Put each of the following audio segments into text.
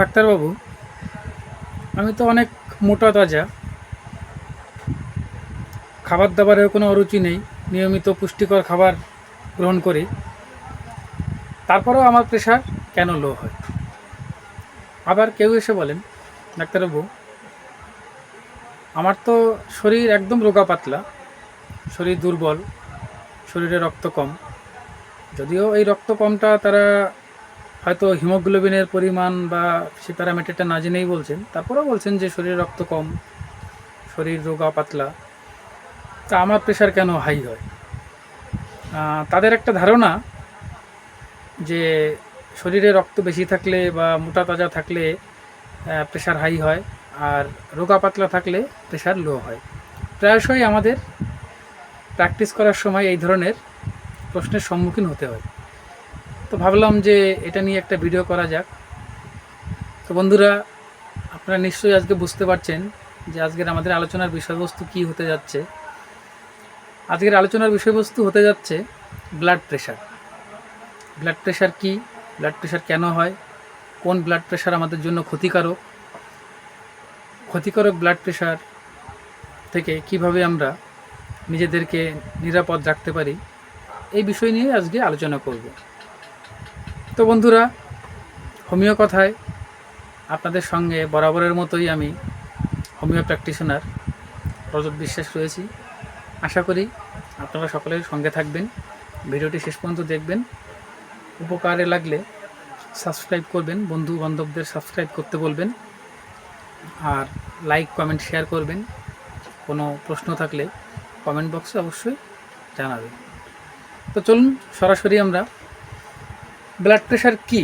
ডাক্তারবাবু, আমি তো অনেক মোটা তাজা। খাবার দাবারেও কোনো অরুচি নেই, নিয়মিত পুষ্টিকর খাবার গ্রহণ করি। তারপরেও আমার প্রেশার কেন লো হয়? আবার কেউ এসে বলেন, ডাক্তারবাবু, আমার তো শরীর একদম রোগা পাতলা। শরীর দুর্বল, শরীরে রক্ত কম। যদিও এই রক্ত কমটা তারা হয়তো হিমোগ্লোবিনের পরিমাণ বা সে প্যারামিটারটা না জেনেই বলছেন। তারপরেও বলছেন যে শরীরে রক্ত কম, শরীর রোগা পাতলা। তা আমার প্রেশার কেন হাই হয়? তাদের একটা ধারণা যে শরীরে রক্ত বেশি থাকলে বা মোটা তাজা থাকলে প্রেশার হাই হয় আর রোগা পাতলা থাকলে প্রেশার লো হয়। প্রায়শই আমাদের প্র্যাকটিস করার সময় এই ধরনের প্রশ্নের সম্মুখীন হতে হয়। তো ভাবলাম যে এটা নিয়ে একটা ভিডিও করা যাক। তো বন্ধুরা, আপনারা নিশ্চয়ই আজকে বুঝতে পারছেন যে আজকের আমাদের আলোচনার বিষয়বস্তু কি হতে যাচ্ছে। আজকের আলোচনার বিষয়বস্তু হতে যাচ্ছে ব্লাড প্রেশার ব্লাড প্রেশার কি? ব্লাড প্রেশার কেন হয়? কোন ব্লাড প্রেশার আমাদের জন্য ক্ষতিকারক? ক্ষতিকারক ব্লাড প্রেশার থেকে কীভাবে আমরা নিজেদেরকে নিরাপদ রাখতে পারি? এই বিষয় নিয়ে আজকে আলোচনা করব। তো বন্ধুরা, হোমিও কথায় আপনাদের সঙ্গে বরাবরের মতোই আমি হোমিও প্র্যাকটিশনার রজত বিশ্বাস রয়েছি। আশা করি আপনারা সকলের সঙ্গে থাকবেন, ভিডিওটি শেষ পর্যন্ত দেখবেন। উপকারে লাগলে সাবস্ক্রাইব করবেন বন্ধু বান্ধবদের সাবস্ক্রাইব করতে বলবেন। আর লাইক, কমেন্ট, শেয়ার করবেন। কোনো প্রশ্ন থাকলে কমেন্ট বক্সে অবশ্যই জানাবেন। তো চলুন, সরাসরি আমরা ব্লাড প্রেশার কী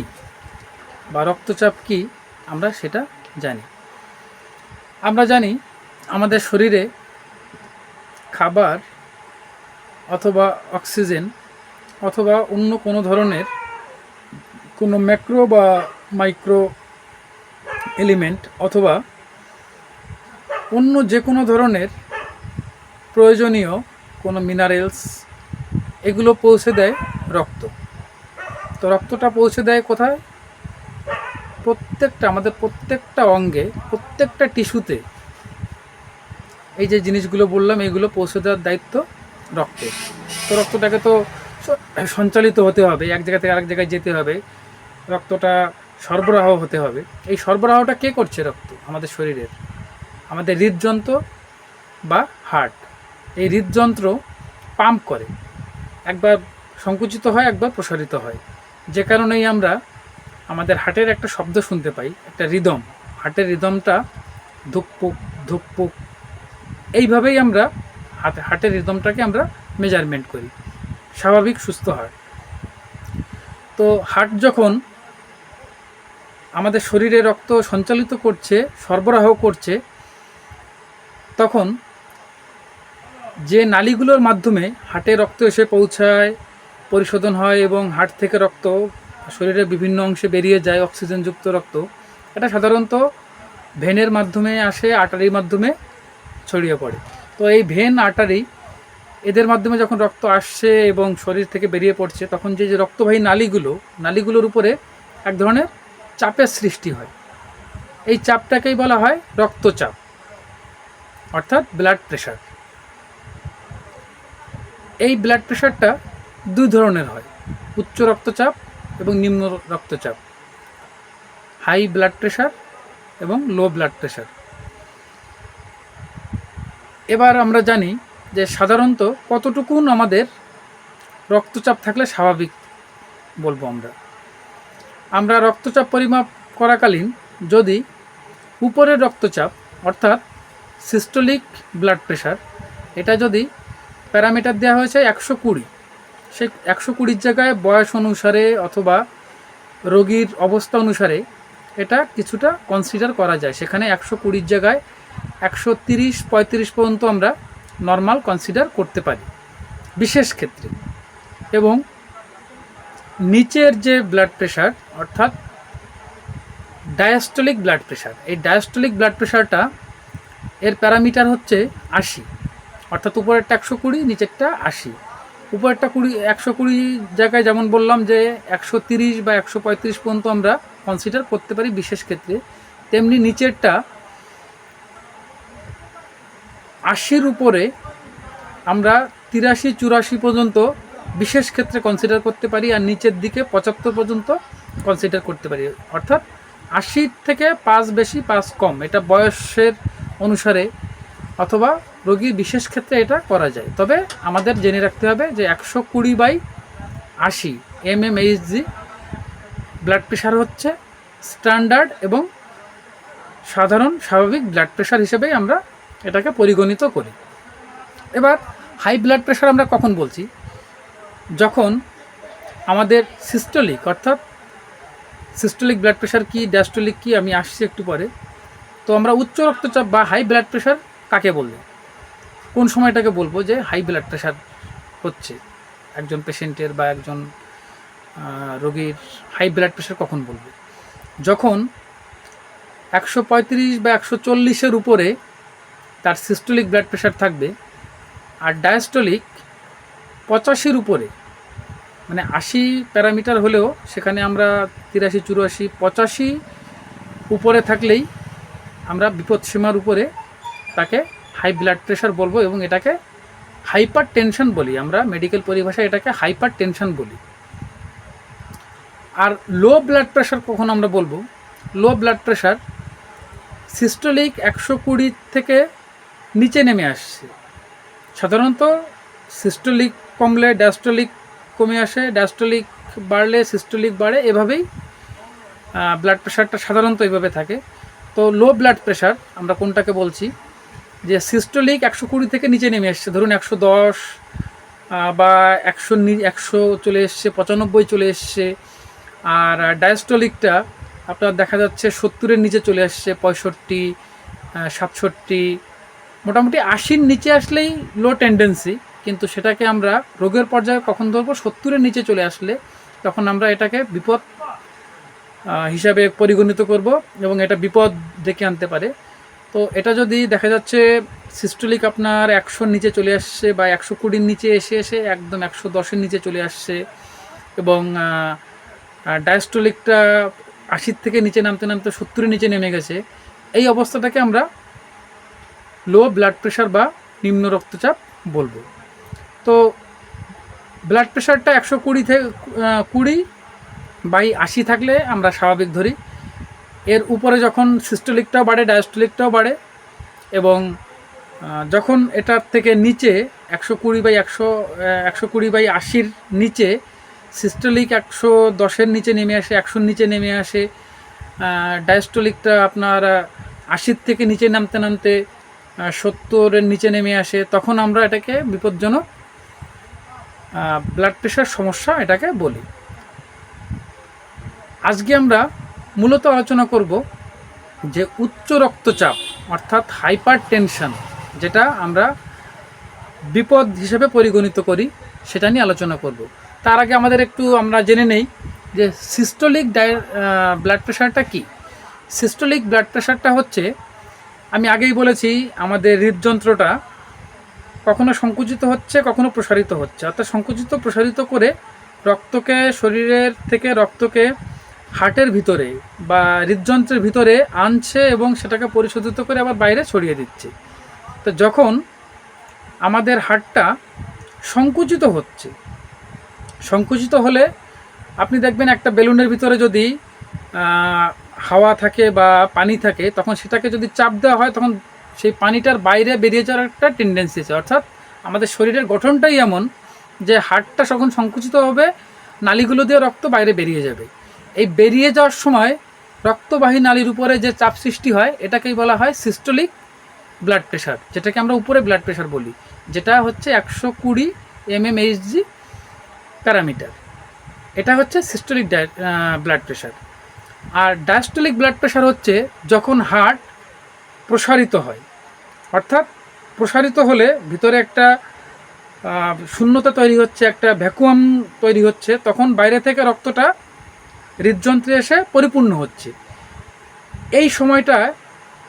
বা রক্তচাপ কী আমরা সেটা জানি। আমরা জানি আমাদের শরীরে খাবার অথবা অক্সিজেন অথবা অন্য কোনো ধরনের কোনো ম্যাক্রো বা মাইক্রো এলিমেন্ট অথবা অন্য যে কোনো ধরনের প্রয়োজনীয় কোনো মিনারেলস এগুলো পৌঁছে দেয় রক্ত। তো রক্তটা পৌঁছে দেয় কোথায়? প্রত্যেকটা, আমাদের প্রত্যেকটা অঙ্গে, প্রত্যেকটা টিস্যুতে এই যে জিনিসগুলো বললাম এইগুলো পৌঁছে দেওয়ার দায়িত্ব রক্তের। তো রক্তটাকে তো সঞ্চালিত হতে হবে, এক জায়গা থেকে আরেক জায়গায় যেতে হবে। রক্তটা সরবরাহ হতে হবে। এই সরবরাহটা কে করছে রক্ত? আমাদের শরীরের, আমাদের হৃদযন্ত্র বা হার্ট। এই হৃদযন্ত্র পাম্প করে। একবার সংকুচিত হয়, একবার প্রসারিত হয়। যে কারণেই আমরা আমাদের হাটের একটা শব্দ শুনতে পাই, একটা রিদম। হাটের রিদমটা ধুকপুক ধুকপুক। এইভাবেই আমরা হাতে হাটের রিদমটাকে আমরা মেজারমেন্ট করি। স্বাভাবিক সুস্থ হার্ট। তো হার্ট যখন আমাদের শরীরে রক্ত সঞ্চালিত করছে, সরবরাহ করছে, তখন যে নালীগুলোর মাধ্যমে হাটে রক্ত এসে পৌঁছায় পরিশোধন হয় এবং হার্ট থেকে রক্ত, শরীরের বিভিন্ন অংশে বেরিয়ে যায় অক্সিজেনযুক্ত রক্ত। এটা সাধারণত ভেনের মাধ্যমে আসে, আটারির মাধ্যমে ছড়িয়ে পড়ে। তো এই ভেন, আটারি, এদের মাধ্যমে যখন রক্ত আসছে এবং শরীর থেকে বেরিয়ে পড়ছে, তখন যে যে রক্তবাহী নালীগুলো, নালীগুলোর উপরে এক ধরনের চাপের সৃষ্টি হয়। এই চাপটাকেই বলা হয় রক্তচাপ, অর্থাৎ ব্লাড প্রেশার এই ব্লাড প্রেশারটা দুই ধরনের হয়। উচ্চ রক্তচাপ এবং নিম্ন রক্তচাপ। হাই ব্লাড প্রেশার এবং লো ব্লাড প্রেশার এবার আমরা জানি যে সাধারণত কতটুকুন আমাদের রক্তচাপ থাকলে স্বাভাবিক বলব আমরা। আমরা রক্তচাপ পরিমাপ করাকালীন যদি উপরের রক্তচাপ অর্থাৎ সিস্টোলিক ব্লাড প্রেশার এটা যদি প্যারামিটার দেওয়া হয়েছে একশো কুড়ি সেই একশো কুড়ির জায়গায় বয়স অনুসারে অথবা রোগীর অবস্থা অনুসারে এটা কিছুটা কনসিডার করা যায়। সেখানে একশো কুড়ির জায়গায় একশো তিরিশ পঁয়ত্রিশ পর্যন্ত আমরা নর্মাল কনসিডার করতে পারি, বিশেষ ক্ষেত্রে। এবং নিচের যে ব্লাড প্রেশার অর্থাৎ ডায়াস্টলিক ব্লাড প্রেশার এই ডায়াস্টলিক ব্লাড প্রেশারটা এর প্যারামিটার হচ্ছে আশি, অর্থাৎ উপরেরটা একশো কুড়ি, নিচেরটা আশি। উপরেরটা কুড়ি, একশো কুড়ি জায়গায় যেমন বললাম যে একশো তিরিশ বা একশো পঁয়ত্রিশ পর্যন্ত আমরা কনসিডার করতে পারি বিশেষ ক্ষেত্রে। তেমনি নিচেরটা আশির উপরে আমরা তিরাশি, চুরাশি পর্যন্ত বিশেষ ক্ষেত্রে কনসিডার করতে পারি আর নিচের দিকে পঁচাত্তর পর্যন্ত কনসিডার করতে পারি। অর্থাৎ আশির থেকে পাঁচ বেশি, পাঁচ কম। এটা বয়সের অনুসারে অথবা রোগীর বিশেষ ক্ষেত্রে এটা করা যায়। তবে আমাদের জেনে রাখতে হবে যে একশো কুড়ি বাই আশি M M H G blood pressure হচ্ছে স্ট্যান্ডার্ড এবং সাধারণ স্বাভাবিক ব্লাড প্রেশার হিসেবেই আমরা এটাকে পরিগণিত করি। এবার হাই ব্লাড প্রেশার আমরা কখন বলছি? যখন আমাদের সিস্টোলিক অর্থাৎ সিস্টোলিক ব্লাড প্রেশার কি ড্যাস্টোলিক কি, আমি আসছি একটু পরে। তো আমরা উচ্চ রক্তচাপ বা হাই ব্লাড প্রেশার কাকে বলব? কোন সময়টাকে বলব যে হাই ব্লাড প্রেশার হচ্ছে? একজন পেশেন্টের বা একজন রোগীর হাই ব্লাড প্রেশার কখন বলব? যখন একশো পঁয়ত্রিশ বা একশো চল্লিশের উপরে তার সিস্টোলিক ব্লাড প্রেশার থাকবে আর ডায়াস্টোলিক পঁচাশির উপরে মানে আশি প্যারামিটার হলেও সেখানে আমরা তিরাশি, চুরাশি, পঁচাশি উপরে থাকলেই আমরা বিপদসীমার উপরে তাকে হাই ব্লাড প্রেশার বলব এবং এটাকে হাইপার টেনশন বলি। আমরা মেডিকেল পরিভাষায় এটাকে হাইপার টেনশন বলি। আর লো ব্লাড প্রেশার কখন আমরা বলব? লো ব্লাড প্রেশার সিস্টোলিক একশো কুড়ি থেকে নিচে নেমে আসছে। সাধারণত সিস্টোলিক কমলে ডায়াস্টোলিক কমে আসে ডায়াস্টোলিক বাড়লে সিস্টোলিক বাড়ে, এভাবেই ব্লাড প্রেশারটা সাধারণত এইভাবে থাকে। তো লো ব্লাড প্রেশার আমরা কোনটাকে বলছি? যে সিস্টোলিক একশো কুড়ি থেকে নিচে নেমে এসছে। ধরুন একশো দশ বা একশো একশো চলে এসছে, পঁচানব্বই চলে এসছে। আর ডায়াস্টোলিকটা আপনার দেখা যাচ্ছে সত্তরের নিচে চলে আসছে পঁয়ষট্টি সাতষট্টি। মোটামুটি আশির নিচে আসলেই লো টেন্ডেন্সি কিন্তু সেটাকে আমরা রোগের পর্যায়ে কখন ধরবো? সত্তরের নিচে চলে আসলে তখন আমরা এটাকে বিপদ হিসাবে পরিগণিত করব এবং এটা বিপদ ডেকে আনতে পারে। তো এটা যদি দেখা যাচ্ছে সিস্টোলিক আপনার একশোর নিচে চলে আসছে বা একশো কুড়ির নিচে এসে এসে একদম একশো দশের নিচে চলে আসছে এবং ডায়াস্টোলিকটা আশির থেকে নিচে নামতে নামতে সত্তরের নিচে নেমে গেছে, এই অবস্থাটাকে আমরা লো ব্লাড প্রেশার বা নিম্ন রক্তচাপ বলব। তো ব্লাড প্রেশারটা একশো কুড়ি থেকে কুড়ি বাই আশি থাকলে আমরা স্বাভাবিক ধরি। এর উপরে যখন সিস্টোলিকটাও বাড়ে, ডায়াস্টোলিকটাও বাড়ে এবং যখন এটার থেকে নিচে একশো কুড়ি বাই একশো একশো কুড়ি বাই আশির নিচে সিস্টোলিক একশো দশের নিচে নেমে আসে, একশোর নিচে নেমে আসে ডায়াস্টোলিকটা আপনার আশির থেকে নিচে নামতে নামতে সত্তরের নিচে নেমে আসে, তখন আমরা এটাকে বিপজ্জনক ব্লাড প্রেশার সমস্যা এটাকে বলি। আজকে আমরা মূলত আলোচনা করব যে উচ্চ রক্তচাপ, অর্থাৎ হাইপার টেনশন যেটা আমরা বিপদ হিসেবে পরিগণিত করি, সেটা নিয়ে আলোচনা করব। তার আগে আমাদের একটু আমরা জেনে নেই যে সিস্টোলিক ডায় ব্লাড প্রেশারটা কি? সিস্টোলিক ব্লাড প্রেশারটা হচ্ছে, আমি আগেই বলেছি, আমাদের হৃদযন্ত্রটা কখনো সংকুচিত হচ্ছে, কখনো প্রসারিত হচ্ছে। অর্থাৎ সংকুচিত, প্রসারিত করে রক্তকে, শরীরের থেকে রক্তকে হার্টের ভিতরে বা হৃদযন্ত্রের ভিতরে আনছে এবং সেটাকে পরিশোধিত করে আবার বাইরে ছড়িয়ে দিচ্ছে। তো যখন আমাদের হাটটা সংকুচিত হচ্ছে, সংকুচিত হলে আপনি দেখবেন একটা বেলুনের ভিতরে যদি হাওয়া থাকে বা পানি থাকে, তখন সেটাকে যদি চাপ দেওয়া হয়, তখন সেই পানিটার বাইরে বেরিয়ে যাওয়ার একটা টেন্ডেন্সি আছে। অর্থাৎ আমাদের শরীরের গঠনটাই এমন যে হার্টটা যখন সংকুচিত হবে, নালিগুলো দিয়ে রক্ত বাইরে বেরিয়ে যাবে। এই বেরিয়ে যাওয়ার সময় রক্তবাহী নালীর উপরে যে চাপ সৃষ্টি হয়, এটাকেই বলা হয় সিস্টোলিক ব্লাড প্রেশার যেটাকে আমরা উপরে ব্লাড প্রেশার বলি, যেটা হচ্ছে একশো কুড়ি এম এম এইচজি প্যারামিটার। এটা হচ্ছে সিস্টোলিক ব্লাড প্রেশার আর ডায়াস্টোলিক ব্লাড প্রেশার হচ্ছে যখন হার্ট প্রসারিত হয়। অর্থাৎ প্রসারিত হলে ভিতরে একটা শূন্যতা তৈরি হচ্ছে, একটা ভ্যাকুয়াম তৈরি হচ্ছে, তখন বাইরে থেকে রক্তটা হৃদযন্ত্রে এসে পরিপূর্ণ হচ্ছে। এই সময়টায়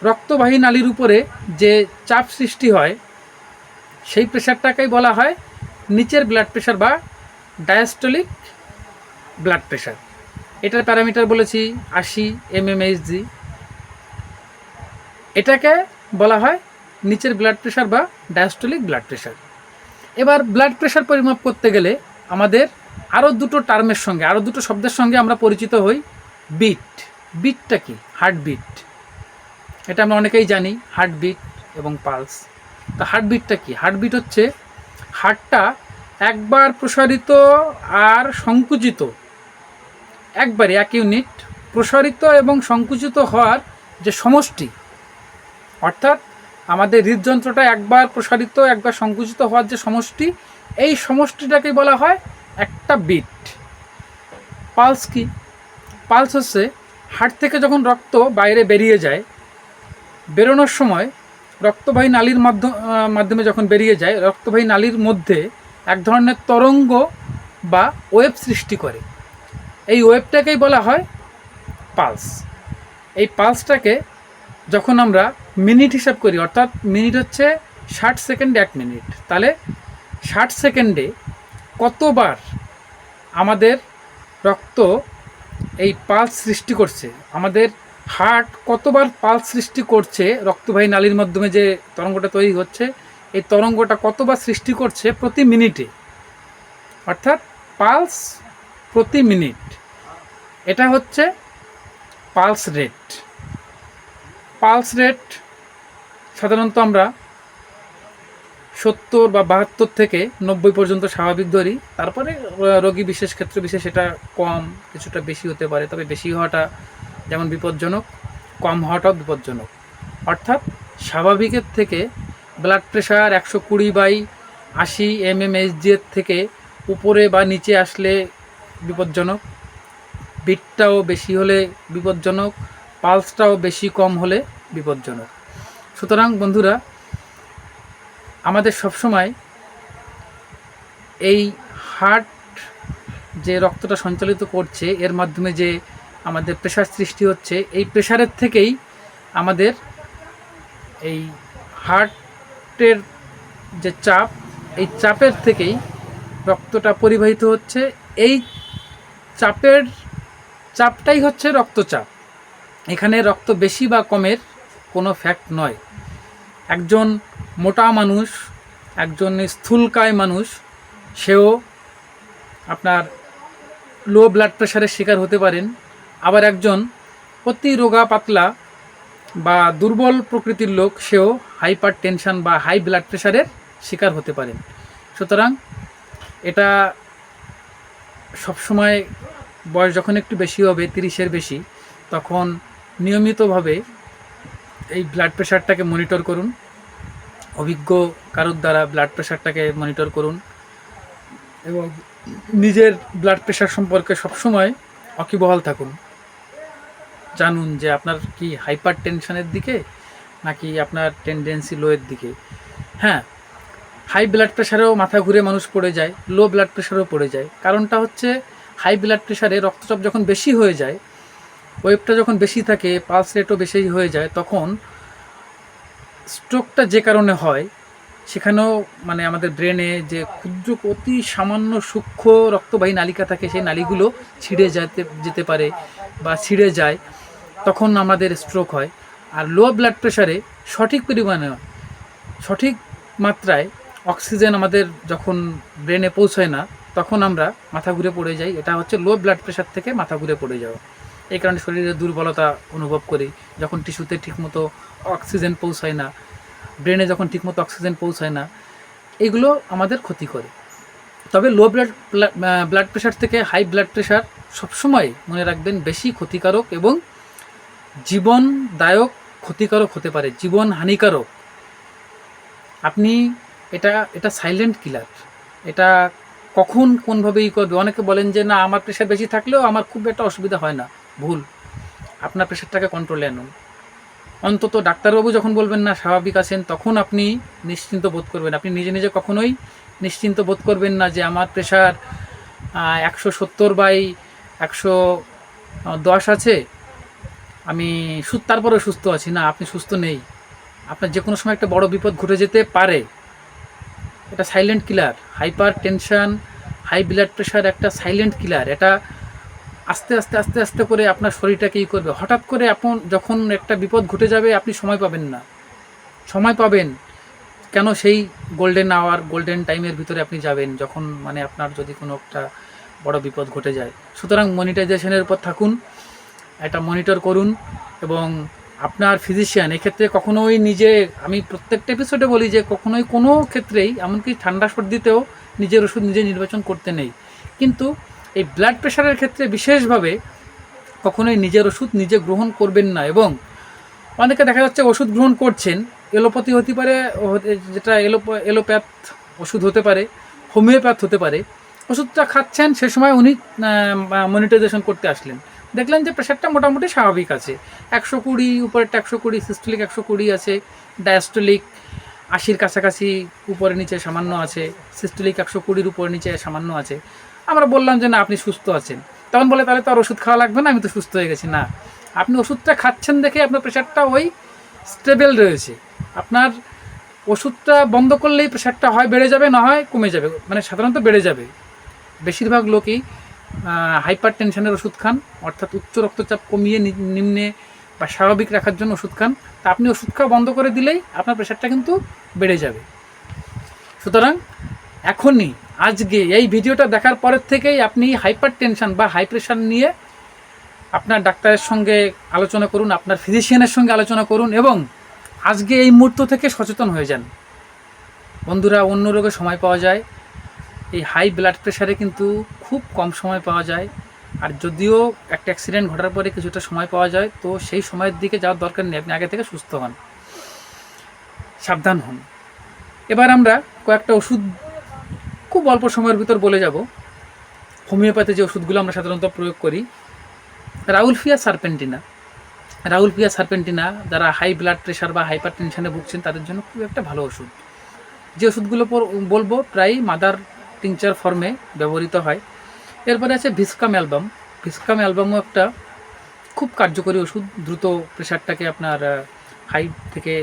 রক্তবাহী নালীর উপরে যে চাপ সৃষ্টি হয়, সেই প্রেশারটাকেই বলা হয় নিচের ব্লাড প্রেশার বা ডায়াস্টোলিক ব্লাড প্রেশার এটার প্যারামিটার বলেছি আশি এমএমএইচজি এটাকে বলা হয় নিচের ব্লাড প্রেশার বা ডায়াস্টোলিক ব্লাড প্রেশার এবার ব্লাড প্রেশার পরিমাপ করতে গেলে আমাদের আরও দুটো টার্মের সঙ্গে আরও দুটো শব্দের সঙ্গে আমরা পরিচিত হই বিট বিটটা কি? হার্টবিট এটা আমরা অনেকেই জানি হার্টবিট এবং পালস তো হার্টবিটটা কি? হার্টবিট হচ্ছে হার্টটা একবার প্রসারিত আর সংকুচিত। একবারে এক ইউনিট প্রসারিত এবং সংকুচিত হওয়ার যে সমষ্টি, অর্থাৎ আমাদের হৃদযন্ত্রটা একবার প্রসারিত, একবার সংকুচিত হওয়ার যে সমষ্টি, এই সমষ্টিটাকে বলা হয় একটা বিট পালস কি? পালস হচ্ছে হার্ট থেকে যখন রক্ত বাইরে বেরিয়ে যায়, বেরোনোর সময় রক্তবাহী নালীর মাধ্যম মাধ্যমে যখন বেরিয়ে যায়, রক্তবাহী নালীর মধ্যে এক ধরনের তরঙ্গ বা ওয়েব সৃষ্টি করে। এই ওয়েবটাকেই বলা হয় পালস এই পালসটাকে যখন আমরা মিনিট হিসাব করি, অর্থাৎ মিনিট হচ্ছে ষাট সেকেন্ডে এক মিনিট তাহলে ষাট সেকেন্ডে কতবার আমাদের রক্ত এই পালস সৃষ্টি করছে? আমাদের হার্ট কতবার পালস সৃষ্টি করছে? রক্তবাহী নালীর মাধ্যমে যে তরঙ্গটা তৈরি হচ্ছে, এই তরঙ্গটা কতবার সৃষ্টি করছে প্রতি মিনিটে? অর্থাৎ পালস প্রতি মিনিট। এটা হচ্ছে পালস রেট। পালস রেট সাধারণত আমরা সত্তর বা বাহাত্তর থেকে নব্বই পর্যন্ত স্বাভাবিক ধরি তারপরে রোগী বিশেষ ক্ষেত্রে বিশেষ এটা কম, কিছুটা বেশি হতে পারে। তবে বেশি হওয়াটা যেমন বিপজ্জনক, কম হওয়াটাও বিপজ্জনক। অর্থাৎ স্বাভাবিকের থেকে ব্লাড প্রেশার একশো কুড়ি বাই আশি এম এম এর থেকে উপরে বা নিচে আসলে বিপজ্জনক। বিটটাও বেশি হলে বিপজ্জনক, পালসটাও বেশি কম হলে বিপজ্জনক। সুতরাং বন্ধুরা আমাদের সবসময় এই হার্ট যে রক্তটা সঞ্চালিত করছে, এর মাধ্যমে যে আমাদের প্রেশার সৃষ্টি হচ্ছে, এই প্রেশারের থেকেই আমাদের এই হার্টের যে চাপ, এই চাপের থেকেই রক্তটা পরিবাহিত হচ্ছে। এই চাপের, চাপটাই হচ্ছে রক্তচাপ। এখানে রক্ত বেশি বা কমের কোনো ফ্যাক্ট নয়। একজন মোটা মানুষ, একজন স্থূলকায় মানুষ, সেও আপনার লো ব্লাড প্রেশারের শিকার হতে পারেন। আবার একজন অতি রোগা, পাতলা বা দুর্বল প্রকৃতির লোক, সেও হাইপার টেনশন বা হাই ব্লাড প্রেশারের শিকার হতে পারেন। সুতরাং এটা সবসময় বয়স যখন একটু বেশি হবে, তিরিশের বেশি, তখন নিয়মিতভাবে এই ব্লাড প্রেশারটাকে মনিটর করুন। অভিজ্ঞ কারোর দ্বারা ব্লাড প্রেশারটাকে মনিটর করুন এবং নিজের ব্লাড প্রেশার সম্পর্কে সবসময় অকিবহাল থাকুন। জানুন যে আপনার কি হাইপার টেনশনের দিকে নাকি আপনার টেন্ডেন্সি লোয়ের দিকে। হ্যাঁ হাই ব্লাড প্রেশারেও মাথা ঘুরে মানুষ পড়ে যায় লো ব্লাড প্রেশারেও পড়ে যায়। কারণটা হচ্ছে হাই ব্লাড প্রেশারে রক্তচাপ যখন বেশি হয়ে যায় ওয়েবটা যখন বেশি থাকে পালস রেটও বেশি হয়ে যায়, তখন স্ট্রোকটা যে কারণে হয়, সেখানেও মানে আমাদের ব্রেনে যে ক্ষুদ্র অতি সামান্য সূক্ষ্ম রক্তবাহী নালিকা থাকে, সেই নালিগুলো ছিঁড়ে যেতে যেতে পারে বা ছিঁড়ে যায়, তখন আমাদের স্ট্রোক হয়। আর লো ব্লাড প্রেশারে সঠিক পরিমাণে, সঠিক মাত্রায় অক্সিজেন আমাদের যখন ব্রেনে পৌঁছায় না, তখন আমরা মাথা ঘুরে পড়ে যাই। এটা হচ্ছে লো ব্লাড প্রেশার থেকে মাথা ঘুরে পড়ে যাওয়া। এই কারণে শরীরে দুর্বলতা অনুভব করি। যখন টিস্যুতে ঠিকমতো অক্সিজেন পৌঁছায় না, ব্রেনে যখন ঠিকমতো অক্সিজেন পৌঁছায় না, এগুলো আমাদের ক্ষতি করে। তবে লো ব্লাড ব্লাড প্রেশার থেকে হাই ব্লাড প্রেশার সবসময় মনে রাখবেন বেশি ক্ষতিকারক এবং জীবনদায়ক ক্ষতিকারক হতে পারে জীবন হানিকারক আপনি এটা এটা সাইলেন্ট কিলার এটা কখন কোনভাবে ই করবে? অনেকে বলেন যে, না, আমার প্রেশার বেশি থাকলেও আমার খুব একটা অসুবিধা হয় না। ভুল। আপনার প্রেশারটাকে কন্ট্রোলে আনুন। অন্তত ডাক্তারবাবু যখন বলবেন না স্বাভাবিক আছেন, তখন আপনি নিশ্চিন্ত বোধ করবেন। আপনি নিজে নিজে কখনোই নিশ্চিন্ত বোধ করবেন না যে আমার প্রেশার একশো সত্তর বাই একশো দশ আছে। আমি তারপরেও সুস্থ আছি। না, আপনি সুস্থ নেই। আপনার যে কোনো সময় একটা বড় বিপদ ঘটে যেতে পারে। এটা silent killer hypertension high blood pressure একটা সাইলেন্ট কিলার এটা আস্তে আস্তে আস্তে আস্তে করে আপনার শরীরটা কী করবে। হঠাৎ করে আপন যখন একটা বিপদ ঘটে যাবে, আপনি সময় পাবেন না। সময় পাবেন। কেন সেই গোল্ডেন আওয়ার গোল্ডেন টাইমের ভিতরে আপনি যাবেন, যখন মানে আপনার যদি কোনো একটা বড় বিপদ ঘটে যায়। সুতরাং মনিটাইজেশনের উপর থাকুন, এটা মনিটর করুন এবং আপনার ফিজিশিয়ান এক্ষেত্রে কখনোই নিজে, আমি প্রত্যেকটা এপিসোডে বলি যে কখনোই কোনো ক্ষেত্রেই, এমনকি ঠান্ডা সর্দিতেও নিজের ওষুধ নিজে নির্বাচন করতে নেই। কিন্তু এই ব্লাড প্রেশারের ক্ষেত্রে বিশেষভাবে কখনোই নিজের ওষুধ নিজে গ্রহণ করবেন না এবং অনেকে দেখা যাচ্ছে ওষুধ গ্রহণ করছেন, এলোপ্যাথি হতে পারে যেটা এলো এলোপ্যাথ ওষুধ হতে পারে, হোমিওপ্যাথ হতে পারে, ওষুধটা খাচ্ছেন, সে সময় উনি মনিটাইজেশন করতে আসলেন। দেখলেন যে প্রেশারটা মোটামুটি স্বাভাবিক আছে। একশো কুড়ি, উপরেরটা একশো কুড়ি সিস্টোলিক একশো কুড়ি আছে ডায়াস্টোলিক আশির কাছাকাছি, উপরে নিচে সামান্য আছে সিস্টোলিক একশো কুড়ির উপরে নিচে সামান্য আছে। আমরা বললাম যে, না, আপনি সুস্থ আছেন। তখন বলে, তাহলে তো আর ওষুধ খাওয়া লাগবে না, আমি তো সুস্থ হয়ে গেছি। না, আপনি ওষুধটা খাচ্ছেন দেখে আপনার প্রেশারটা ওই স্টেবল রয়েছে। আপনার ওষুধটা বন্ধ করলেই প্রেশারটা হয়, বেড়ে যাবে, না হয় কমে যাবে। মানে সাধারণত বেড়ে যাবে। বেশিরভাগ লোকই হাইপার টেনশনের ওষুধ খান, অর্থাৎ উচ্চ রক্তচাপ কমিয়ে নিম্নে বা স্বাভাবিক রাখার জন্য ওষুধ খান। তা আপনি ওষুধ খাওয়া বন্ধ করে দিলেই আপনার প্রেশারটা কিন্তু বেড়ে যাবে। সুতরাং এখনই আজকে এই ভিডিওটা দেখার পরের থেকেই আপনি হাইপার টেনশন বা হাই প্রেশার নিয়ে আপনার ডাক্তারের সঙ্গে আলোচনা করুন, আপনার ফিজিশিয়ানের সঙ্গে আলোচনা করুন এবং আজকে এই মুহূর্ত থেকে সচেতন হয়ে যান। বন্ধুরা, অন্য রোগে সময় পাওয়া যায়। এই হাই ব্লাড প্রেশারে কিন্তু খুব কম সময় পাওয়া যায়। আর যদিও একটা অ্যাক্সিডেন্ট ঘটার পরে কিছুটা সময় পাওয়া যায়, তো সেই সময়ের দিকে যাওয়ার দরকার নেই। আপনি আগে থেকে সুস্থ হন। সাবধান হন। এবার আমরা কয়েকটা ওষুধ খুব অল্প সময়ের ভিতর বলে যাব। হোমিওপ্যাথি যে ওষুধগুলো আমরা সাধারণত প্রয়োগ করি, রাউলফিয়া সার্পেন্টিনা। রাউলফিয়া সার্পেন্টিনা যারা হাই ব্লাড প্রেশার বা হাইপার টেনশানে ভুগছেন, তাদের জন্য খুব একটা ভালো ওষুধ। যে ওষুধগুলো বলব প্রায় মাদার টিংচার ফর্মে ব্যবহৃত হয়। এরপরে আছে ভিসকাম অ্যালবাম ভিসকাম অ্যালবামও একটা খুব কার্যকরী ওষুধ। দ্রুত প্রেশারটাকে আপনার হাই থেকে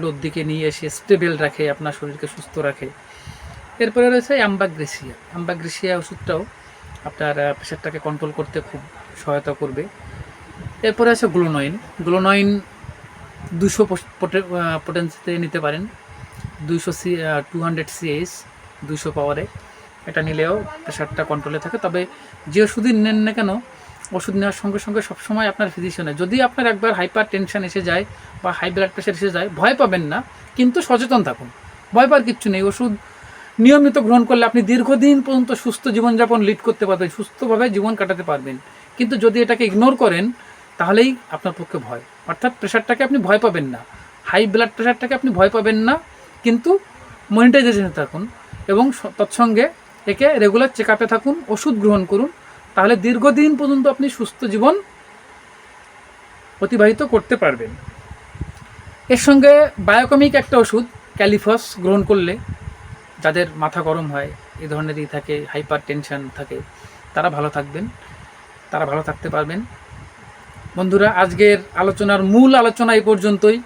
লোর দিকে নিয়ে এসে স্টেবল রাখে, আপনার শরীরকে সুস্থ রাখে। এরপরে রয়েছে অ্যাম্বাগ্রেসিয়া। অ্যাম্বাগ্রেসিয়া ওষুধটাও আপনার প্রেশারটাকে কন্ট্রোল করতে খুব সহায়তা করবে। এরপরে আছে গ্লোনয়েন গ্লোনয়েন দুশো পোটেন্সিতে নিতে পারেন। দুইশো সি টু হান্ড্রেড সিএইচ দুইশো পাওয়ারে এটা নিলেও প্রেশারটা কন্ট্রোলে থাকে। তবে যে ওষুধই নেন না কেন, ওষুধ নেওয়ার সঙ্গে সঙ্গে সবসময় আপনার ফিজিশিয়ানে যদি আপনার একবার হাইপার টেনশন এসে যায় বা হাই ব্লাড প্রেশার এসে যায়, ভয় পাবেন না। কিন্তু সচেতন থাকুন। ভয় পাওয়ার কিচ্ছু নেই। ওষুধ নিয়মিত গ্রহণ করলে আপনি দীর্ঘদিন পর্যন্ত সুস্থ জীবনযাপন লিড করতে পারবেন, সুস্থভাবে জীবন কাটাতে পারবেন। কিন্তু যদি এটাকে ইগনোর করেন, তাহলেই আপনার পক্ষে ভয়। অর্থাৎ প্রেশারটাকে আপনি ভয় পাবেন না। হাই ব্লাড প্রেশারটাকে আপনি ভয় পাবেন না। কিন্তু মনিটাইজেশনে থাকুন এবং তৎসঙ্গে একে রেগুলার চেক আপে থাকুন, ওষুধ গ্রহণ করুন। তাহলে দীর্ঘদিন পর্যন্ত আপনি সুস্থ জীবন অতিবাহিত করতে পারবেন। এর সঙ্গে বায়োকমিক একটা ওষুধ ক্যালিফস গ্রহণ করলে যাদের মাথা গরম হয় এই ধরনেরই থাকে হাইপার টেনশন থাকে, তারা ভালো থাকবেন, তারা ভালো থাকতে পারবেন। বন্ধুরা, আজকের আলোচনার মূল আলোচনা এই পর্যন্তই।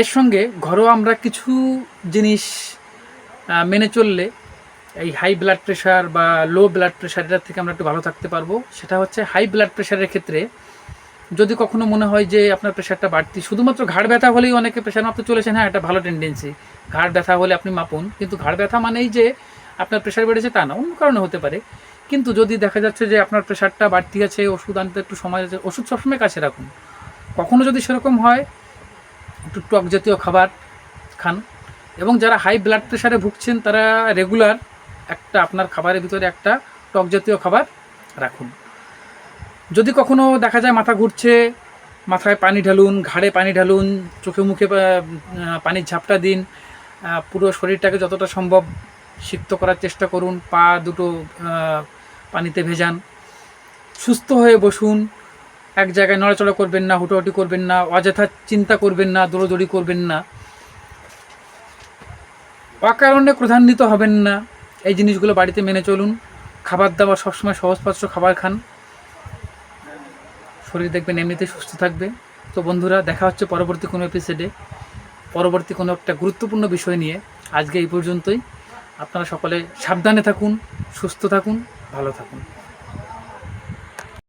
এর সঙ্গে ঘরোয়া আমরা কিছু জিনিস মেনে চললে, এই হাই ব্লাড প্রেশার বা লো ব্লাড প্রেশার থেকে আমরা একটু ভালো থাকতে পারব। সেটা হচ্ছে হাই ব্লাড প্রেশারের ক্ষেত্রে যদি কখনো মনে হয় যে আপনার প্রেশারটা বাড়তি, শুধুমাত্র ঘাড় ব্যথা হলেই অনেকে প্রেশার মাপতে চলেছেন হ্যাঁ এটা ভালো টেন্ডেন্সি ঘাড় ব্যথা হলে আপনি মাপুন, কিন্তু ঘাড় ব্যথা মানেই যে আপনার প্রেশার বেড়েছে তা না, অন্য কারণে হতে পারে। কিন্তু যদি দেখা যাচ্ছে যে আপনার প্রেশারটা বাড়তি আছে, ওষুধ আনতে একটু সময় আছে, ওষুধ সবসময় কাছে রাখুন। কখনো যদি সেরকম হয়, একটু টক জাতীয় খাবার খান। এবং যারা হাই ব্লাড প্রেশারে ভুগছেন, তারা রেগুলার একটা আপনার খাবারের ভিতরে একটা টক জাতীয় খাবার রাখুন। যদি কখনো দেখা যায় মাথা ঘুরছে, মাথায় পানি ঢালুন, ঘাড়ে পানি ঢালুন, চোখে মুখে পানির ঝাপটা দিন পুরো শরীরটাকে যতটা সম্ভব সিক্ত করার চেষ্টা করুন, পা দুটো পানিতে ভেজান। সুস্থ হয়ে বসুন, এক জায়গায় নড়াচড়া করবেন না, হুটোহুটি করবেন না, অযথা চিন্তা করবেন না, দৌড়দৌড়ি করবেন না। অকারণে ক্রধান্বিত হবেন না। এই জিনিসগুলো বাড়িতে মেনে চলুন। খাবার দাবার সবসময় সহজপাচ্য খাবার খান। শরীর দেখবেন এমনিতে সুস্থ থাকবে। তো বন্ধুরা, দেখা হচ্ছে পরবর্তী কোনো এপিসোডে পরবর্তী কোনো একটা গুরুত্বপূর্ণ বিষয় নিয়ে। আজকে এই পর্যন্তই। আপনারা সকলে সাবধানে থাকুন, সুস্থ থাকুন, ভালো থাকুন।